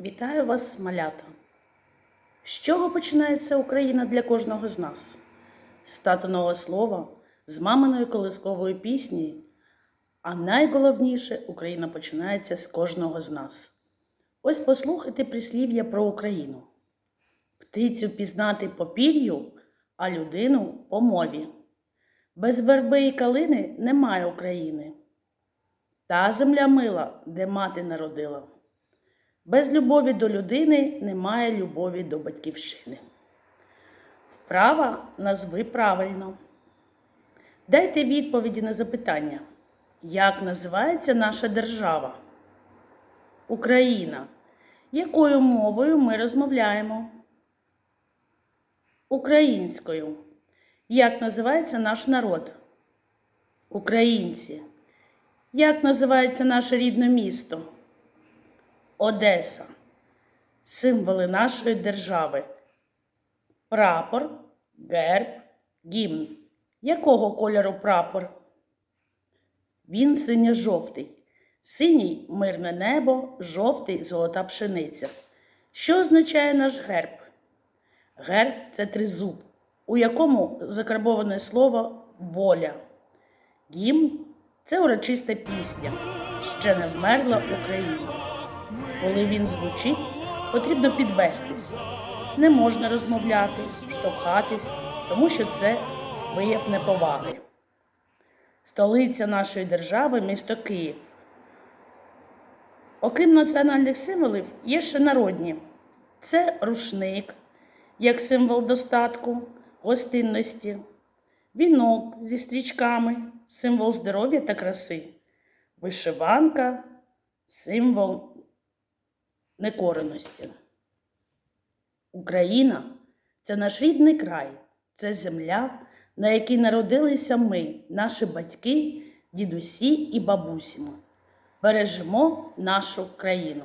Вітаю вас, малята! З чого починається Україна для кожного з нас? З татиного слова, з маминої колискової пісні. А найголовніше Україна починається з кожного з нас. Ось послухайте прислів'я про Україну. Птицю пізнати по пір'ю, а людину по мові. Без верби і калини немає України. Та земля мила, де мати народила. Без любові до людини немає любові до батьківщини. Вправа назви правильно. Дайте відповіді на запитання. Як називається наша держава? Україна. Якою мовою ми розмовляємо? Українською. Як називається наш народ? Українці. Як називається наше рідне місто? Одеса. Символи нашої держави. Прапор, герб, гімн. Якого кольору прапор? Він синьо-жовтий. Синій мирне небо, жовтий золота пшениця. Що означає наш герб? Герб це тризуб, у якому закарбоване слово воля. Гімн це урочиста пісня, ще не вмерла Україна. Коли він звучить, потрібно підвестись. Не можна розмовляти, штовхатись, тому що це вияв неповаги. Столиця нашої держави місто Київ. Окрім національних символів, є ще народні. Це рушник, як символ достатку, гостинності, вінок зі стрічками, символ здоров'я та краси, вишиванка, символ некореності. Україна це наш рідний край, це земля, на якій народилися ми, наші батьки, дідусі і бабусі. Бережемо нашу країну.